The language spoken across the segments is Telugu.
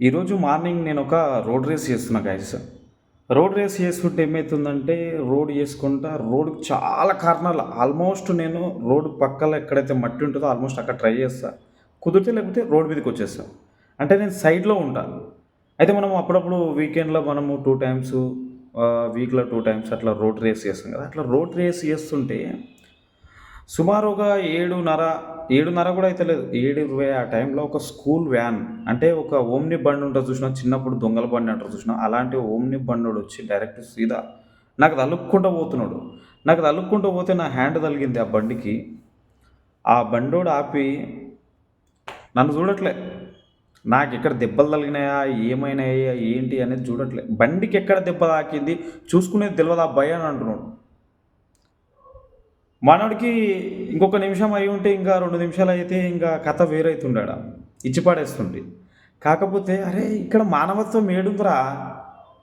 ఈరోజు మార్నింగ్ నేను ఒక రోడ్ రేస్ చేస్తున్నా గైస్ రోడ్ రేస్ చేసుకుంటే ఏమవుతుందంటే రోడ్ చేసుకుంటా రోడ్ చాలా కారణాలు. ఆల్మోస్ట్ నేను రోడ్ పక్కల ఎక్కడైతే మట్టి ఉంటుందో ఆల్మోస్ట్ అక్కడ ట్రై చేస్తా. కుదిరితే లేకపోతే రోడ్ మీదకి వచ్చేస్తా. అంటే నేను సైడ్లో ఉంటాను అయితే మనం అప్పుడప్పుడు వీకెండ్లో మనము టూ టైమ్స్ వీక్లో టూ టైమ్స్ అట్లా రోడ్ రేస్ చేస్తాం కదా. అట్లా రోడ్ రేస్ చేస్తుంటే సుమారుగా ఏడున్నర ఏడున్నర కూడా అయితే లేదు. ఏడు ఇరవై ఆ టైంలో ఒక స్కూల్ వ్యాన్ అంటే ఒక ఓమ్ని బండి ఉంటుంది చూసినా చిన్నప్పుడు దొంగల బండి అంటారు చూసినా అలాంటి ఓమ్ని బండి వచ్చి డైరెక్ట్ సీదా నాకు తలుక్కుంటూ పోతున్నాడు. నాకు తలుక్కుంటూ పోతే నా హ్యాండ్ తలిగింది ఆ బండికి. ఆ బండోడు ఆపి నన్ను చూడట్లే. నాకు ఎక్కడ దెబ్బలు తగిలినాయా ఏమైనాయా ఏంటి అనేది చూడట్లే. బండికి ఎక్కడ దెబ్బ తాకింది చూసుకునేది తెలియదు ఆ భయం అని అంటున్నాడు. మనోడికి ఇంకొక నిమిషం అయి ఉంటే ఇంకా రెండు నిమిషాలు అయితే ఇంకా కథ వేరైతుండాడ. ఇచ్చిపాడేస్తుంది కాకపోతే అరే ఇక్కడ మానవత్వం ఏడుందిరా.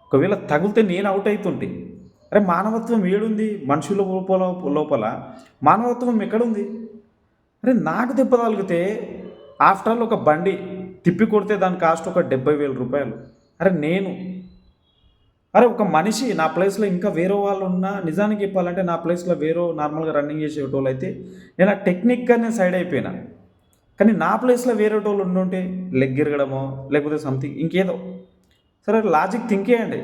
ఒకవేళ తగిలితే నేను అవుట్ అవుతుంటే అరే మానవత్వం ఏడుంది? మనుషుల లోపల లోపల మానవత్వం ఎక్కడుంది? అరే నాకు దెబ్బ తగిలితే ఆఫ్టర్ ఆల్ ఒక బండి తిప్పి కొడితే దాని కాస్ట్ ఒక డెబ్బై వేల రూపాయలు. అరే నేను అరే ఒక మనిషి నా ప్లేస్లో ఇంకా వేరే వాళ్ళు ఉన్నా నిజానికి చెప్పాలంటే నా ప్లేస్లో వేరే నార్మల్గా రన్నింగ్ చేసేటోళ్ళు అయితే నేను ఆ టెక్నిక్గానే సైడ్ అయిపోయినా. కానీ నా ప్లేస్లో వేరే వాళ్ళు ఉండుంటే లెగ్ ఎరగడమో లేకపోతే సంథింగ్ ఇంకేదో. సరే లాజిక్ థింక్ చేయండి.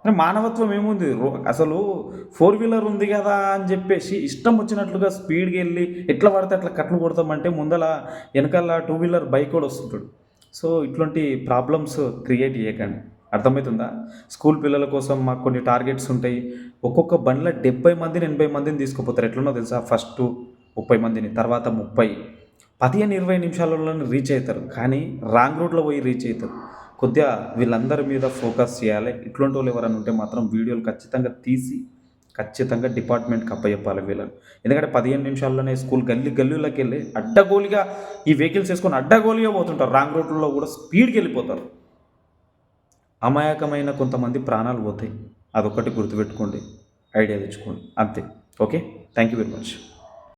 అంటే మానవత్వం ఏముంది? రో అసలు ఫోర్ వీలర్ ఉంది కదా అని చెప్పేసి ఇష్టం వచ్చినట్లుగా స్పీడ్కి వెళ్ళి ఎట్లా పడితే అట్లా కట్లు కొడతామంటే ముందల వెనకాల టూ వీలర్ బైక్ కూడా వస్తుంటాడు. సో ఇట్లాంటి ప్రాబ్లమ్స్ క్రియేట్ చేయకండి. అర్థమవుతుందా? స్కూల్ పిల్లల కోసం మాకు కొన్ని టార్గెట్స్ ఉంటాయి. ఒక్కొక్క బండ్లో డెబ్బై మందిని ఎనభై మందిని తీసుకుపోతారు. ఎట్లనో తెలుసా? ఫస్ట్ ముప్పై మందిని తర్వాత ముప్పై. పదిహేను ఇరవై నిమిషాలలో రీచ్ అవుతారు కానీ రాంగ్ రూట్లో పోయి రీచ్ అవుతారు కొద్దిగా వీళ్ళందరి మీద ఫోకస్ చేయాలి. ఇట్లాంటి వాళ్ళు ఎవరైనా ఉంటే మాత్రం వీడియోలు ఖచ్చితంగా తీసి ఖచ్చితంగా డిపార్ట్మెంట్కి అప్పచెప్పాలి వీళ్ళని. ఎందుకంటే పదిహేను నిమిషాల్లోనే స్కూల్ గల్లీ గల్లీలోకి వెళ్ళి అడ్డగోలిగా ఈ వెహికల్స్ వేసుకొని అడ్డగోలిగా పోతుంటారు. రాంగ్ రూట్లో కూడా స్పీడ్కి వెళ్ళిపోతారు. అమాయకమైన కొంతమంది ప్రాణాలు పోతాయి. అదొకటి గుర్తుపెట్టుకోండి. ఐడియా తెచ్చుకోండి. అంతే. Okay? Thank you very much.